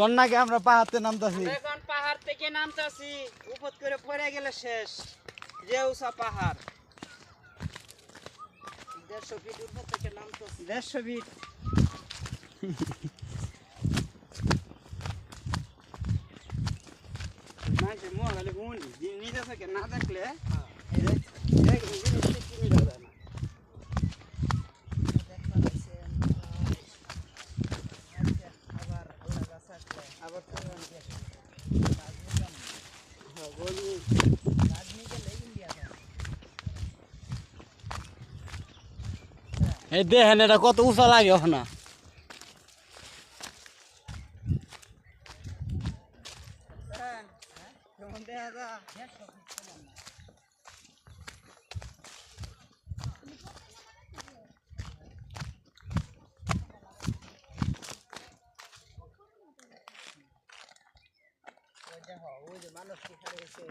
কন্যাকে আমরা পাহাড়তে নামতাছি। এখন পাহাড় থেকে নামতাছি উপর করে পড়ে গেলে শেষ। যে উঁচা পাহাড়। দেড়শো ফিট উপর থেকে নামতাছি। দেড়শো ফিট মানুষে মোবাইলে গুনি নিজে থেকে না দেখলে এই দেখ- দেখ, এই জিনিসটা কিনে দেবে না আবার তো হ্যাঁ, বলি এই দেখেন এটা কত উঁচা লাগে না। দেখো, ওই যে মানুষ কি খালি এসে,